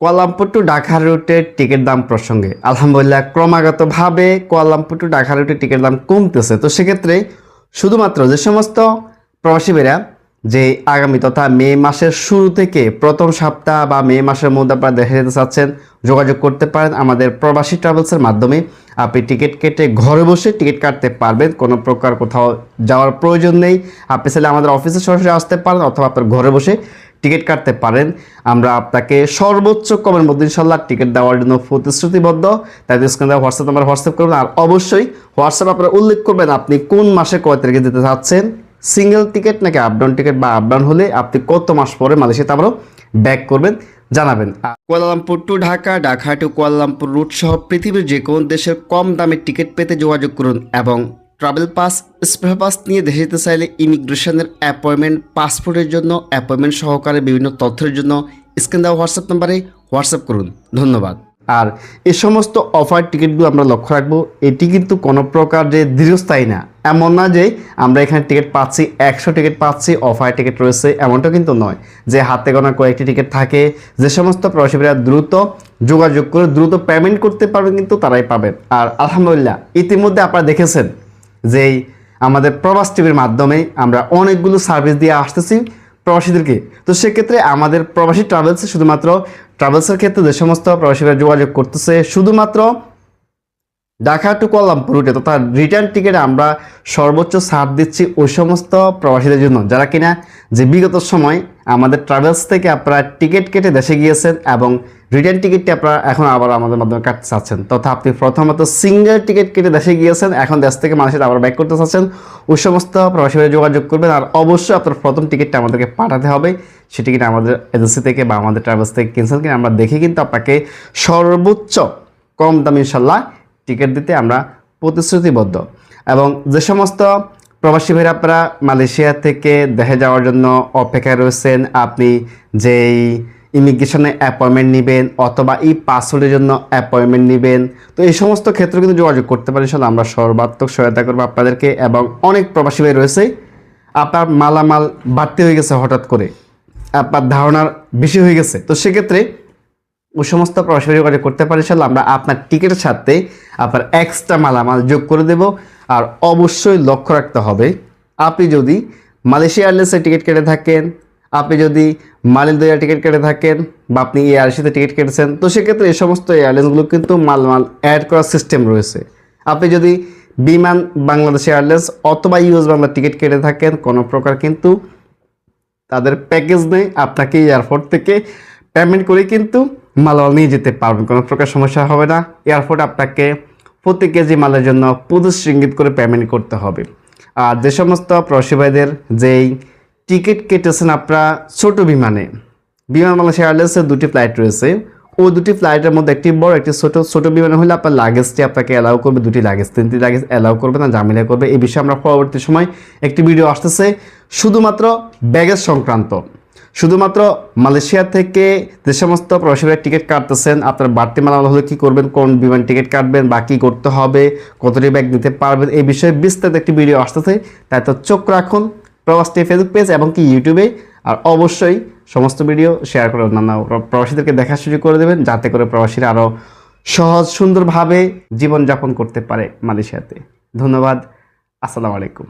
Kuala Lumpur to Dhaka রুটের ticket দাম প্রসঙ্গে। আলহামদুলিল্লাহ, ক্রমাগতভাবে কুয়ালালামপুর টু ঢাকা রুটের টিকিট দাম কমতেছে। তো সেক্ষেত্রে শুধুমাত্র যে সমস্ত প্রবাসী ভাইরা যে আগামী তথা মে মাসের শুরু থেকে প্রথম সপ্তাহ বা মে মাসের মধ্যে আপনারা দেখে যেতে চাচ্ছেন, যোগাযোগ করতে পারেন আমাদের প্রবাসী ট্রাভেলসের মাধ্যমে। আপনি টিকিট কেটে ঘরে বসে টিকিট কাটতে পারবেন, কোনো প্রকার কোথাও যাওয়ার প্রয়োজন নেই। আপনি চাইলে আমাদের অফিসে সরাসরি আসতে পারেন অথবা আপনার ঘরে বসে টিকিট কাটতে পারেন। আমরা আপনাকে সর্বোচ্চ কমের মধ্যে ইনশাল্লাহ টিকিট দেওয়ার জন্য প্রতিশ্রুতিবদ্ধ। তাই স্ক্রিনে হোয়াটসঅ্যাপ নাম্বার হোয়াটসঅ্যাপ করবেন আর অবশ্যই হোয়াটসঅ্যাপ আপনারা উল্লেখ করবেন আপনি কোন মাসে কয় তারিখে যেতে চাচ্ছেন। সিঙ্গেল টিকিট নাকি আপডাউন টিকিট বা আপডাউন হলে আপনি কত মাস পরে মালয়েশিয়াতে আবারও ব্যাক করবেন জানাবেন। Kuala Lumpur to Dhaka Dhaka to Kuala Lumpur route সহ পৃথিবীর যে কোনো দেশের কম দামে টিকিট পেতে যোগাযোগ করুন এবং ট্রাভেল পাস স্পেশাল পাস নিয়ে দেশে যেতে চাইলে ইমিগ্রেশনের অ্যাপয়েন্টমেন্ট পাসপোর্টের জন্য অ্যাপয়েন্টমেন্ট সহকারে বিভিন্ন তথ্যের জন্য স্ক্রিন দেওয়া হোয়াটসঅ্যাপ নাম্বারে হোয়াটসঅ্যাপ করুন। ধন্যবাদ। আর এ সমস্ত অফার টিকিটগুলো আমরা লক্ষ্য রাখব। এটি কিন্তু কোনো প্রকার যে দীর্ঘস্থায়ী না, এমন না যে আমরা এখানে টিকিট পাচ্ছি, একশো টিকিট পাচ্ছি অফার টিকিট রয়েছে, এমনটা কিন্তু নয়। যে হাতে গোনা কয়েকটি টিকিট থাকে, যে সমস্ত প্রবাসীরা দ্রুত যোগাযোগ করে, দ্রুত পেমেন্ট করতে পারবেন কিন্তু তারাই পাবেন আর আলহামদুলিল্লাহ, ইতিমধ্যে আপনারা দেখেছেন যেই আমাদের প্রবাস টিভির মাধ্যমে আমরা অনেকগুলো সার্ভিস দিয়ে আসতেছি প্রবাসীদেরকে। তো সেক্ষেত্রে আমাদের প্রবাসী ট্রাভেলস শুধুমাত্র ট্রাভেলসের ক্ষেত্রে যে সমস্ত প্রবাসীরা যোগাযোগ করতেছে, শুধুমাত্র ঢাকা টু কলামপুর রুটে তথা রিটার্ন টিকিটে আমরা সর্বোচ্চ ছাড় দিচ্ছি ওই সমস্ত প্রবাসীদের জন্য, যারা কিনা যে বিগত সময় আমাদের ট্রাভেলস থেকে আপনারা টিকিট কেটে দেশে গিয়েছেন এবং রিটার্ন টিকিটটি আপনারা এখন আবার আমাদের মাধ্যমে কাটতে চাচ্ছেন। তথা আপনি প্রথমত সিঙ্গেল টিকিট কেটে দেশে গিয়েছেন, এখন দেশ থেকে মানুষের আবার ব্যাক করতে চাচ্ছেন, ওই সমস্ত প্রবাসীরা যোগাযোগ করবেন আর অবশ্যই আপনার প্রথম টিকিটটা আমাদেরকে পাঠাতে হবে। সেটি কিনা আমাদের এজেন্সি থেকে বা আমাদের ট্রাভেলস থেকে ক্যান্সেল কিনা আমরা দেখে কিন্তু আপনাকে সর্বোচ্চ কম দাম ইনশাল্লাহ টিকিট দিতে আমরা প্রতিশ্রুতিবদ্ধ। এবং যে সমস্ত প্রবাসী ভাইরা আপনারা মালয়েশিয়া থেকে দেখে যাওয়ার জন্য অপেক্ষায় রয়েছেন, আপনি যেই ইমিগ্রেশনে অ্যাপয়েন্টমেন্ট নেবেন অথবা ই পাসপোর্টের জন্য অ্যাপয়েন্টমেন্ট নেবেন, তো এই সমস্ত ক্ষেত্রে কিন্তু যোগাযোগ করতে পারেন। ইনশাল্লাহ আমরা সর্বাত্মক সহায়তা করব আপনাদেরকে এবং অনেক প্রবাসী ভাই রয়েছে, আপনার মালামাল বাড়তি হয়ে গেছে হঠাৎ করে, আপনার ধারণার বেশি হয়ে গেছে। তো সেক্ষেত্রে সমস্ত প্রবাসী যোগাযোগ করতে পারে ইনশাল্লাহ আমরা আপনার টিকিটের সাথে আপনার এক্সট্রা মালামাল যোগ করে দেব। আর অবশ্যই লক্ষ্য রাখতে হবে, আপনি যদি মালয়েশিয়া এয়ারলাইন্সের টিকিট কেটে থাকেন, আপনি যদি মালিন্দয়া টিকিট কেটে থাকেন বা আপনি এয়ারসিতে টিকিট কেটেছেন, তো সেক্ষেত্রে এই সমস্ত এয়ারলাইন্সগুলো কিন্তু মালমাল অ্যাড করার সিস্টেম রয়েছে। আপনি যদি বিমান বাংলাদেশ এয়ারলাইন্স অথবা ইউএস বাংলার টিকিট কেটে থাকেন, কোনো প্রকার কিন্তু তাদের প্যাকেজ নেই, আপনাকে এয়ারপোর্ট থেকে পেমেন্ট করে কিন্তু মালামাল নিয়ে যেতে পারবেন, কোনো প্রকার সমস্যা হবে না। এয়ারপোর্ট আপনাকে প্রতি কেজি মালের জন্য পঁচিশ রিঙ্গিত করে পেমেন্ট করতে হবে। আর যে সমস্ত প্রবাসী ভাইদের যেই টিকিট কেটেছেন আপনারা ছোট বিমানে, বিমান বাংলাদেশ এয়ারলাইন্সের দুটি ফ্লাইট রয়েছে। ওই দুটি ফ্লাইটের মধ্যে একটি বড়, একটি ছোট ছোট বিমানে হলে আপনার লাগেজটি আপনাকে অ্যালাউ করবে, দুটি লাগেজ তিনটি লাগেজ অ্যালাউ করবে না জামিলা করবে। এই বিষয়ে আমরা পরবর্তী সময় একটি ভিডিও আসতেছে। শুধুমাত্র ব্যাগেজ সংক্রান্ত। শুধুমাত্র মালয়েশিয়া থেকে যে সমস্ত প্রবাসীরা টিকিট কাটতেছেন, আপনার বাড়তি মালামাল হলে কী করবেন? কোন বিমান টিকিট কাটবেন বা কী করতে হবে? কতটি ব্যাগ নিতে পারবেন? এই বিষয়ে বিস্তারিত একটি ভিডিও আসতেছে। তাই তো চোখ রাখুন প্রবাসটি ফেসবুক পেজ এবং কি ইউটিউবে আর অবশ্যই সমস্ত ভিডিও শেয়ার করে অন্যান্য প্রবাসীদেরকে দেখার সুযোগ করে দেবেন, যাতে করে প্রবাসীরা আরও সহজ সুন্দরভাবে জীবনযাপন করতে পারে মালয়েশিয়াতে। ধন্যবাদ। আসসালামু আলাইকুম।